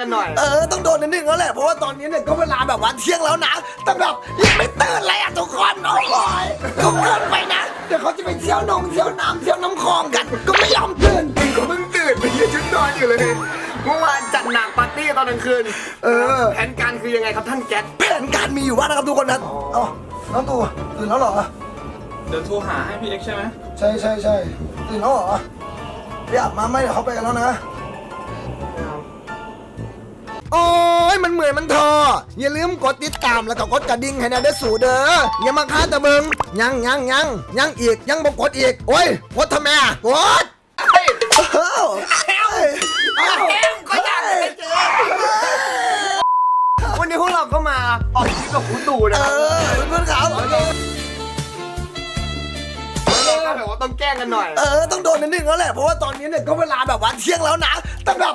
กันหน่อย เออต้องโดนนิดนึงแล้วแหละเพราะว่าตอนนี้เนี่ยก็เวลาแบบว่าเที่ยงแล้วนะแต่แบบยังไม่ตื่นเลยอะทุกคนโอ้ยก็เกินไปนะเดี๋ยวเขาจะไปเที่ยวนงเที่ยวน้ำเที่ยวน้ำคลองกัน ก็ไม่ยอมตื่นก็เพิ่งตื่นไปยืนชุดนอนอยู่เลยเมื่อวานจัดหนักปาร์ตี้ตอนกลางคืนเออแผนการคือยังไงครับท่านแก๊สแผนการมีอยู่ว่านะครับทุกคนนะเอ้าน้องตู่ตื่นแล้วเหรอเดี๋ยวโทรหาให้พี่เล็กใช่ไหมใช่ใช่ใช่ตื่นแล้วเหรอเรียกมาไม่เดี๋ยวเขาไปกันแล้วนะ โอ้ยมันเหมือนมันทอ อย่าลืมกดติดตามแล้วก็กดกระดิ่งให้นะเด้อสู่เด้ออย่ามาค้าตะเบิงยังยังยังยังอีกยังบ่กดอีกโอ้ยกดทำไมอะกดเอ้าเอ้าเอ้าก็อยากไปเจอ วันนี้พวกเราก็มาออกทริปกับคุณตู่นะเอครับอเพื่อนๆครับก็แบบว่าต้องแกล้งกันหน่อย เออต้องโดนนิดนึงแล้วแหละเพราะว่าตอนนี้เนี่ยก็เวลาแบบว่าเที่ยงแล้วนะแต่แบบ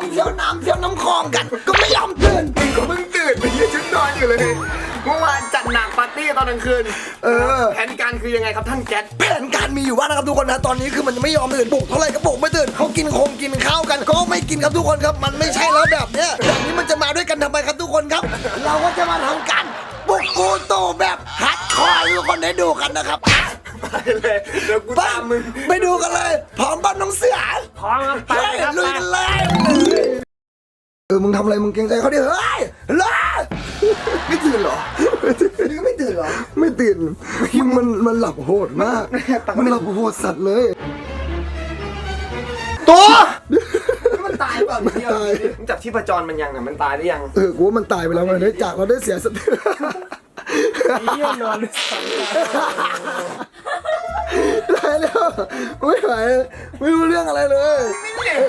งเที่ยวน้ำเที่ยวน้ำคลองกัน ก็ไม่ยอมตื่นก็เพิ่งตื่นไปยืนชุดนอนอยู่เลยเมื่อวานจัดหนักปาร์ตี้ตอนกลางคืน เออ แผนการคือยังไงครับท่านแก๊สแผนการมีอยู่ว่านะครับทุกคนนะตอนนี้คือมันยังไม่ยอมตื่นปลุกเท่าไหร่ก็ปลุกไม่ตื่นเขากินคงกินข้าวกันก็ไม่กินครับทุกคนครับ มันไม่ใช่แล้วแบบเนี้ยแบบนี้มันจะมาด้วยกันทำไมครับทุกคนครับ เราก็จะมาทำการปลุกกูโตแบบฮัดคอร์ให้ทุกคนได้ดูกันนะครับ ไปเลยเดี๋ยวกูไปตามมึงไปดูกันเลย พร้อมบ้านน้องเสือพร้อมครับไปเฮ้ยครับลุยกันเลยเออมึงทำอะไรมึงเกรงใจเขาดิเฮ้ยเลิกไม่ตื่นเหรอ นี่ไม่ตื่นเหรอ ไม่ตื่นมันมันมันหลับโหดมาก มันหลับโหดสัตว์เลย ตัว มันตายเปล่ามันตาย มึงจับที่ประจรมันยังอะมันตายหรือยังเออกูว่ามันตายไปแล้วมันได้จากเราได้เสียสติเยี่ยนอน ได้แล้วไม่ไหวไม่รู้เรื่องอะไรเลย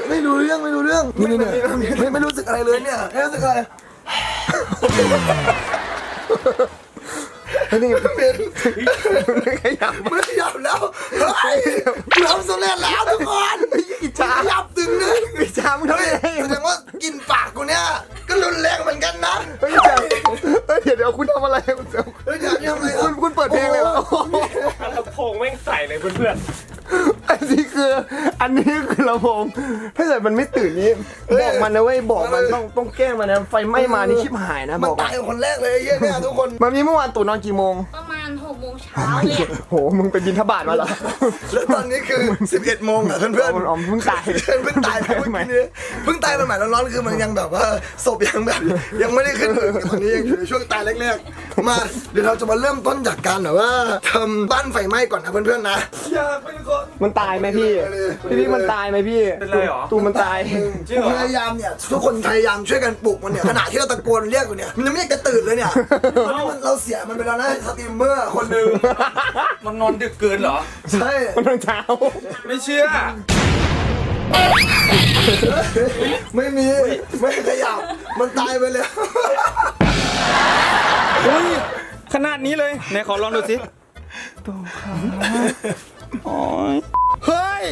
ไม่รู้เรื่องไม่รู้เรื่องนี่เนี่ยไม่ไม่รู้สึกอะไรเลยเนี่ยไม่รู้สึกอะไรนี่เป็นไม่ขยับไม่ขยับแล้วเฮ้ยทำสำเร็จแล้วทุกคนอิจฉาขยับตึงนึงอิ นี้คือลำโพงถ้าเกิดมันไม่ตื่นนี้บอกมันนะเว้ยบอกมันต้องต้องแกล้งมันนะไฟไหม้มานี่ชิบหายนะมับนอกตายเป็นคนแรกเลยไอ้เหี้ยเนี่ยทุกคนมันมีเมื่อวานตู่นอนกี่โมงประมาณหกโมง เช้าเนี่ยโห มึงไปบินทบาทมาเหรอ แล้วตอนนี้คือ 11โมงอะเพื่อนเพื่อนอ๋ออ๋อเพิ่งตายเพิ่งตายไปเมื่อกี้นี้เพิ่งตายใหม่ๆร้อนๆคือมันยังแบบว่าศพยังแบบ ยังไม่ได้ขึ้นอืดตอนนี้ยังอยู่ในช่วงตายแรกๆ มา เดี๋ยวเราจะมาเริ่มต้นจากการแบบว่าทำบ้านไฟไหม้ก่อนนะเพื่อนๆนะอย่าเป็นคน มันตายไหมพี่ พี่พี่มันตายไหมพี่เป็นไรหรอ ตู่มันตาย จริงเหรอ พยายามเนี่ยทุกคนพยายามช่วยกันปลุกมันเนี่ยขณะที่เราตะโกนเรียกอยู่เนี่ยมันยังไม่อยากจะตื่นเลยเนี่ยตอนนี้มันเราเสียมันไปแล้วนะสตรีมเมอร์คนหนึ่งมันนอนดึกเกินเหรอ ใช่มันตอนเช้า ไม่เชื่อ ไม่มี ไม่ขยับ มันตายไปแล้ว อุ้ยขนาดนี้เลย ไหนขอลองดูสิโอ้ย เฮ้ย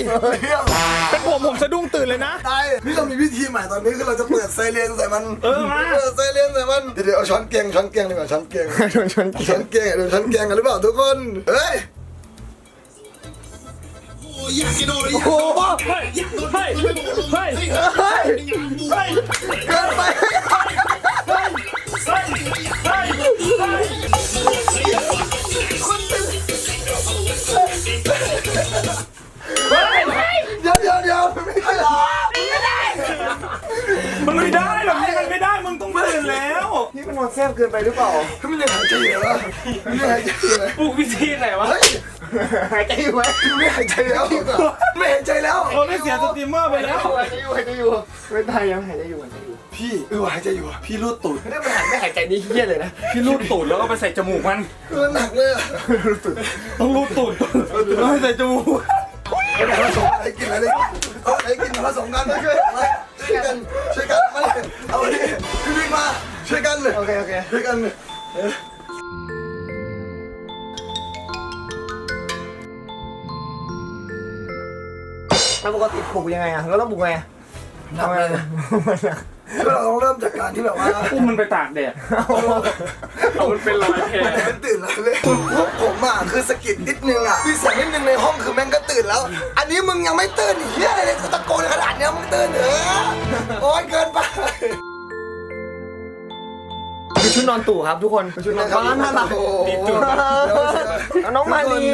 เป็นผมผมสะดุ้งตื่นเลยนะตายนี่เรามีวิธีใหม่ตอนนี้คือเราจะเปิดไซเรนใส่มันเออมาเปิดไซเรนใส่มันเดี๋ยวๆเอาช้อนเกียงช้อนเกียงดีกว่าช้อนเกียงโดนชนเกียช้อนเกียงเดี๋ยวช้อนเกียงกันหรือเปล่าทุกคนเฮ้ยโอ้โหเฮ้ยเฮ้ยเฮ้ยเฮ้ยเฮ้ยเกินไปเแซ่บเกินไปหรือเปล่าไม่ได้หายใจอยู่เหรอไม่ได้หายใจเลยปลูกวิธีไหนวะ เฮ้ยหายใจอยู่ไหมไม่หายใจแล้ว ไม่หายใจแล้วเราได้เสียสตรีมเมอร์ไปแล้ว หายใจอยู่หายใจอยู่ไม่ตายยังหายใจอยู่หายใจอยู่ พี่เออหายใจอยู่อะพี่รูดตูดไม่ได้ไม่หายไม่หายใจนี่เฮี้ยเลยนะ พี่รูดตูดแล้วก็ไปใส่จมูกมันเออหนักเลยอะต้องรูดตูดก่อนแล้วให้ใส่จมูกอาผสมอะไรกินอะไรเอาอะไรกินผสมกันช่วยช่วยกันช่วยกันมาเลย ช่วยกันเลยโอเคโอเคช่วยกันแล้วปกติปลูกยังไงอะเราต้องปลูกไงทำไงก็เราต้องเริ่มจากการที่แบบว่าอุ้มมันไปตากแดดเอามันเป็นรอยแผลมันตื่นแล้วเลยพวกผมอะคือสะกิดนิดนึงอะมีเสียงนิดนึงในห้องคือแม่งก็ตื่นแล้ว อันนี้มึงยังไม่ตื่นอีกเหี้ยอะไรเลยกูตะโกนขนาดเนี้ยมึงตื่นเหรอโอ๊ยเกินไปคือ ชุดนอนตู่ครับทุกคนชุดนอนบ้านน่ารักโอ้โหเอาน้องมาลี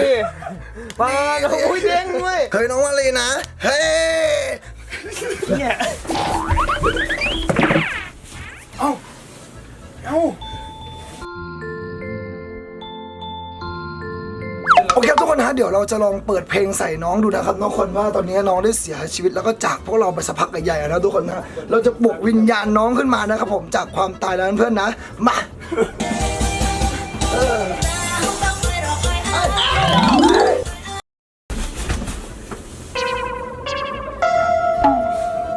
บ้านโอ้ยเด้งด้วยเฮ้ยน้องมาลีนะ เฮ้ยเนี่ย เคครับทุกคนฮะเดี๋ยวเราจะลองเปิดเพลงใส่น้องดูนะครับน้องคนว่าตอนนี้น้องได้เสียชีวิตแล้วก็จากพวกเราไปสักพักใหญ่ๆแล้วทุกคนนะเราจะปลุกวิญญาณน้องขึ้นมานะครับผมจากความตายแล้วนะเพื่อนนะมา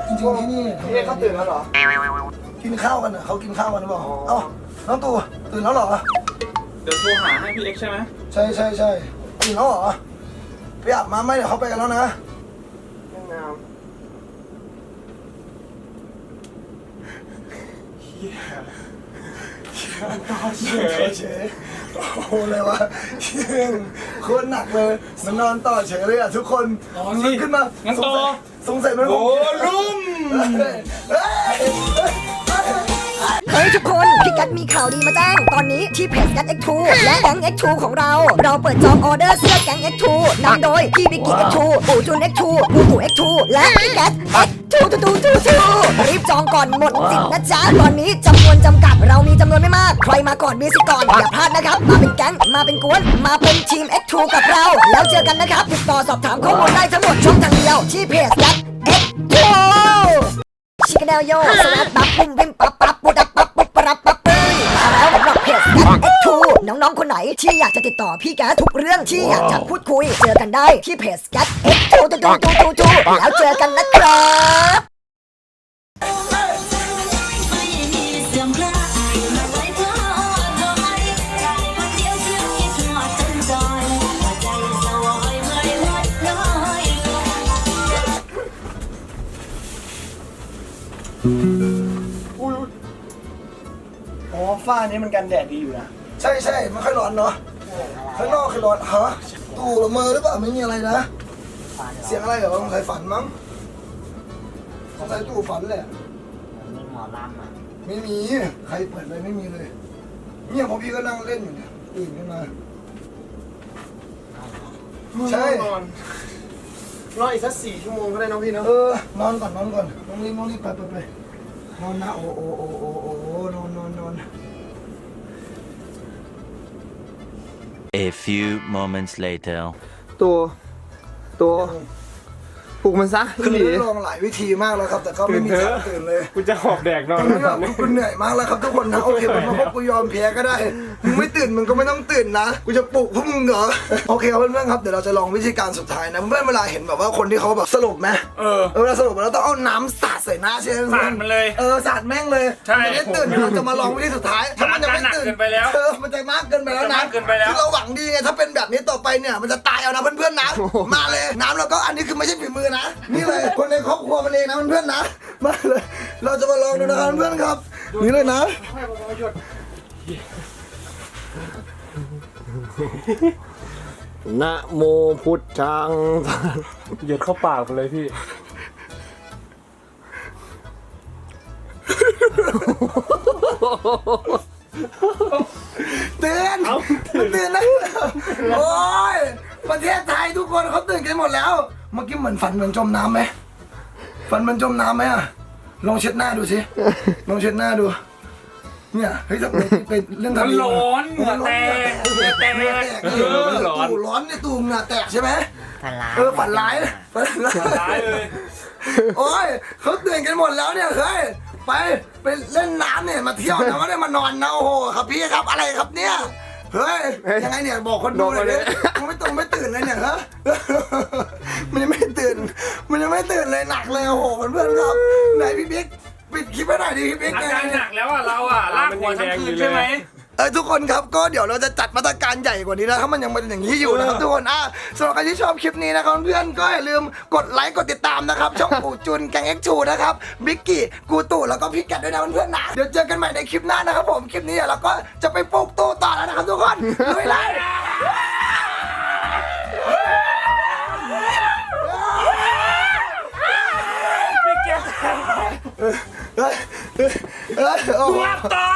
จริงๆที่นี่นี่เขาตื่นแล้วเหรอ กินข้าวกันเหรอเขากินข้าวกันหรือเปล่าเอ้าน้องตู่ตื่นแล้วเหรอ เดี๋ยวโทรหาให้พี่เล็กใช่ไหม ใช่ใช่ใช่ ตื่นแล้วเหรอไปอาบน้ำไหมเดี๋ยวเขาไปกันแล้วนะงามเฉยเฉยโอ้โหเลยวะเชี่ยโคนหนักเลยมันนอนต่อเฉยเลยอะทุกคนลุกขึ้นมางั้นสงต่อสัยสงสัยมันคโอ้งลุ่ม เฮ้ยเฮ้ยเฮ้ยเฮ้ย เฮ้ยทุกคนพี่กัดมีข่าวดีมาแจ้ง ตอนนี้ที่เพจกัด X2 และแก๊ง X2 ของเรา เราเปิดจองออเดอร์เสื้อแก๊ง X2 นำโดยพี่บิกกี้ X2 ปู่จุน X2 ปูตู่ X2 และพี่กัด X2 ทูทูทูทูรีบจองก่อนหมดสิทธิ์นะจ๊ะตอนนี้จำนวนจำกัดเรามีจำนวนไม่มาก ใครมาก่อนมีสิทธิ์ก่อนอย่าพลาดนะครับ มาเป็นแก๊งมาเป็นกวนมาเป็นทีม X2 กับเรา แล้วเจอกันนะครับติดต่อสอบถามข้อมูลได้ทั้งหมดช่องทางเดียวที่เพจกัด X2 ชิคกี้พายโยสวัสดปั๊บปุ้มปิมปั๊บปั๊บปุ๊ดับปั๊บ ติดต่อพี่แก๊สทุกเรื่องที่อยากจะพูดคุย เจอกันได้ที่เพจแก๊สเอ็กทูทูทูทูทูทูแล้วเจอกันนะครับไม่มีเสียงใครมาไว้เพื่อเอาไว้คนเดียวเสียงคิดถึงหอดจนจอยหัวใจสวอยไม่หมดน้อยลงอ๋อฝ้านี้มันกันแดดดีอยู่นะ ใช่ใช่ไม่ค่อยร้อนเนาะ ข้างนอกคือร้อนฮะตู่ละเมอหรือเปล่าไม่มีอะไรนะ เสียงอะไรเหรอสงสัยฝันมั้งสงสัยตู่ฝันแหละ มีหมอลำอะไม่มี ใครเปิดเลยไม่มีเลย เนี่ยพอพี่ก็นั่งเล่นอยู่เนี่ยตื่นขึ้นมา ใช่ นอนรออีกสักสี่ชั่วโมงก็ได้น้องพี่เนาะเออนอนก่อนนอนก่อนน้องรีบน้องรีบไปไปไปนอนนะโอ้โอ้โอ้โอ้โอ้นอนนอนนอน A few moments later. ตัวตัว ปลุกมันซะคือพี่หลีลองหลายวิธีมากแล้วครับ แต่ก็ไม่มีทางตื่นเลยกูจะหอบแดกนอนตอนนี้แบบกูเหนื่อยมากแล้วครับทุกคนนะโอเคผมมาพบกูยอมแพ้ก็ได้มึงไม่ตื่นมึงก็ไม่ต้องตื่นนะกูจะปลุกพวกมึงเหรอโอเคครับเพื่อนๆครับเดี๋ยวเราจะลองวิธีการสุดท้ายนะเพื่อนๆเวลาเห็นแบบว่าคนที่เขาแบบสลบไหมเออ เออเวลาสลบแล้วต้องเอาน้ำสาดใส่หน้าใช่ไหมสาดมันเลยเออสาดแม่งเลยใช่มันจะได้ตื่นเราจะมาลองวิธีสุดท้ายถ้ามันยังไม่ตื่นมันอาการหนักเกินไปแล้วเออมันจะมากเกินไปแล้วมันจะนะมากเกินไปแล้ว คือเราหวังดีไงถ้าเป็นแบบนี้ต่อไปเนี่ยมันจะตายเอานะเพื่อนๆนะมาเลยน้ำเราก็อันนี้คือไม่ใช่ฝีมือนะ นี่เลยคนในครอบครัวมันเองนะเพื่อนๆนะ มาเลย เราจะมาลองดูนะครับเพื่อนๆครับ นี่เลยนะ นะโมพุทธัง หยดเข้าปากไปเลยพี่ ตื่นมันตื่นแล้วโอ้ยประเทศไทยทุกคนเขาตื่นกันหมดแล้ว เมื่อกี้เหมือนฝันเหมือนจมน้ำไหมฝันเหมือนจมน้ำไหมอะลองเช็ดหน้าดูสิลองเช็ดหน้าดู เนี่ยเฮ้ยทำไมไปเรื่องทะเลมันร้อนเหงื่อแตกเหงื่อแตกเหงื่อแตกเออมันร้อนตู่ร้อนเนี่ยตู่เหงื่อแตกใช่ไหมฝันร้ายเออฝันร้ายฝันร้าย ร้ายเลย โอ้ยเขาตื่นกันหมดแล้วเนี่ยเฮ้ยไปไปเล่นน้ำเนี่ยมาเที่ยวนะไม่ได้มานอนนะโอ้โหครับพี่ครับอะไรครับเนี่ย เฮ้ยยังไงเนี่ยบอกคนดูเลยดิมันไม่ตรงไม่ตื่นเลยเนี่ยฮะมันยังไม่ตื่น มันยังไม่ตื่นเลยหนักเลยโอ้โหเพื่อนๆครับไหนพี่บิ๊กปิดคลิปไปหน่อยดิพี่บิ๊กอาไงการหเนี่ยนักแล้วอะเราอะลากหัวทั้งคืนใช่ไหม เออทุกคนครับก็เดี๋ยวเราจะจัดมาตรการใหญ่กว่านี้นะถ้ามันยังเป็นอย่างนี้อยู่นะครับทุกคนอะสำหรับใครที่ชอบคลิปนี้นะครับเพื่อนก็อย่าลืมกดไลค์กดติดตามนะครับช่องปูจุนแกงเอ็กชูนะครับบิ๊กกี้กูตู่แล้วก็พี่แกดด้วยนะเพื่อนๆนะเดี๋ยวเจอกันใหม่ในคลิปหน้านะครับผมคลิปนี้เดี๋ยวเราก็จะไปปลูกตู้ต่อแล้วนะครับทุกคนลุยเลยตัวต่อ